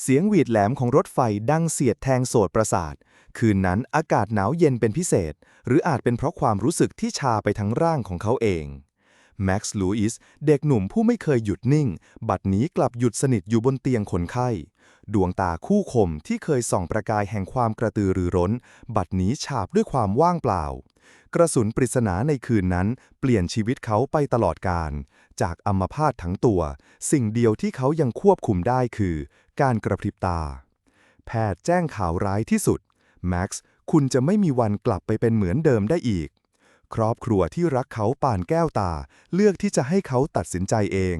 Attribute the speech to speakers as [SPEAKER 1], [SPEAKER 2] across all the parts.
[SPEAKER 1] เสียงหวีดแหลมของรถไฟดังเสียดแทงโสดประสาท คืนนั้นอากาศหนาวเย็นเป็นพิเศษ หรืออาจเป็นเพราะความรู้สึกที่ชาไปทั้งร่างของเขาเอง แม็กซ์ลูอิส เด็กหนุ่มผู้ไม่เคยหยุดนิ่ง บัดนี้กลับหยุดสนิทอยู่บนเตียงคนไข้ ดวงตาคู่คมที่เคยส่องประกายแห่งความกระตือรือร้น บัดนี้ฉาบด้วยความว่างเปล่ากระสุนปริศนาในคืนนั้น เปลี่ยนชีวิตเขาไปตลอดกาลจากอัมพาตทั้งตัว สิ่งเดียวที่เขายังควบคุมได้คือ การกระพริบตา แพทย์แจ้งข่าวร้ายที่สุด แม็กซ์ คุณจะไม่มีวันกลับไปเป็นเหมือนเดิมได้อีก ครอบครัวที่รักเขาป่านแก้วตา เลือกที่จะให้เขาตัดสินใจเอง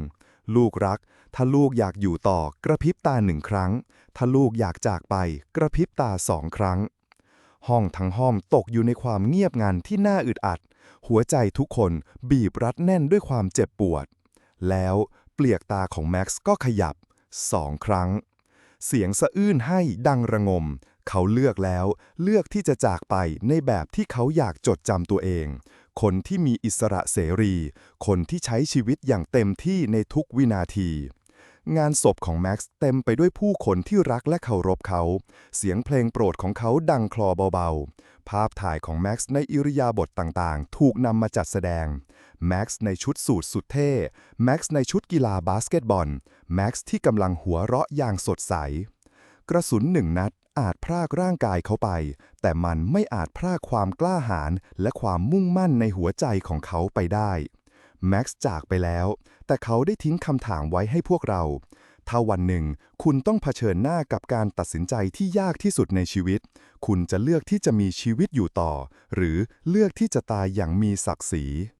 [SPEAKER 1] ลูกรัก ถ้าลูกอยากอยู่ต่อกระพริบตาหนึ่งครั้ง ถ้าลูกอยากจากไปกระพริบตาสองครั้ง ห้องทั้งห้องตกอยู่ในความเงียบงันที่น่าอึดอัด หัวใจทุกคนบีบรัดแน่นด้วยความเจ็บปวด แล้วเปลียกตาของแม็กซ์ก็ขยับสองครั้ง เสียงสะอื้นให้ดังระงม เขาเลือกแล้ว เลือกที่จะจากไปในแบบที่เขาอยากจดจำตัวเอง คนที่มีอิสระเสรี คนที่ใช้ชีวิตอย่างเต็มที่ในทุกวินาที งานศพของแม็กซ์เต็มไปด้วยผู้คนที่รักและเคารพเขา เสียงเพลงโปรดของเขาดังคลอเบาๆ ภาพถ่ายของแม็กซ์ในอิริยาบถต่างๆ ถูกนำมาจัดแสดง แม็กซ์ในชุดสูทสุดเท่ แม็กซ์ในชุดกีฬาบาสเกตบอล แม็กซ์ที่กำลังหัวเราะอย่างสดใส กระสุนหนึ่งนัดอาจพรากร่างกายเขาไป แต่มันไม่อาจพรากความกล้าหาญและความมุ่งมั่นในหัวใจของเขาไปได้ แม็กซ์จากไปแล้ว แต่เขาได้ทิ้งคำถามไว้ให้พวกเรา ถ้าวันหนึ่ง คุณต้องเผชิญหน้ากับการตัดสินใจที่ยากที่สุดในชีวิต คุณจะเลือกที่จะมีชีวิตอยู่ต่อ หรือเลือกที่จะตายอย่างมีศักดิ์ศรี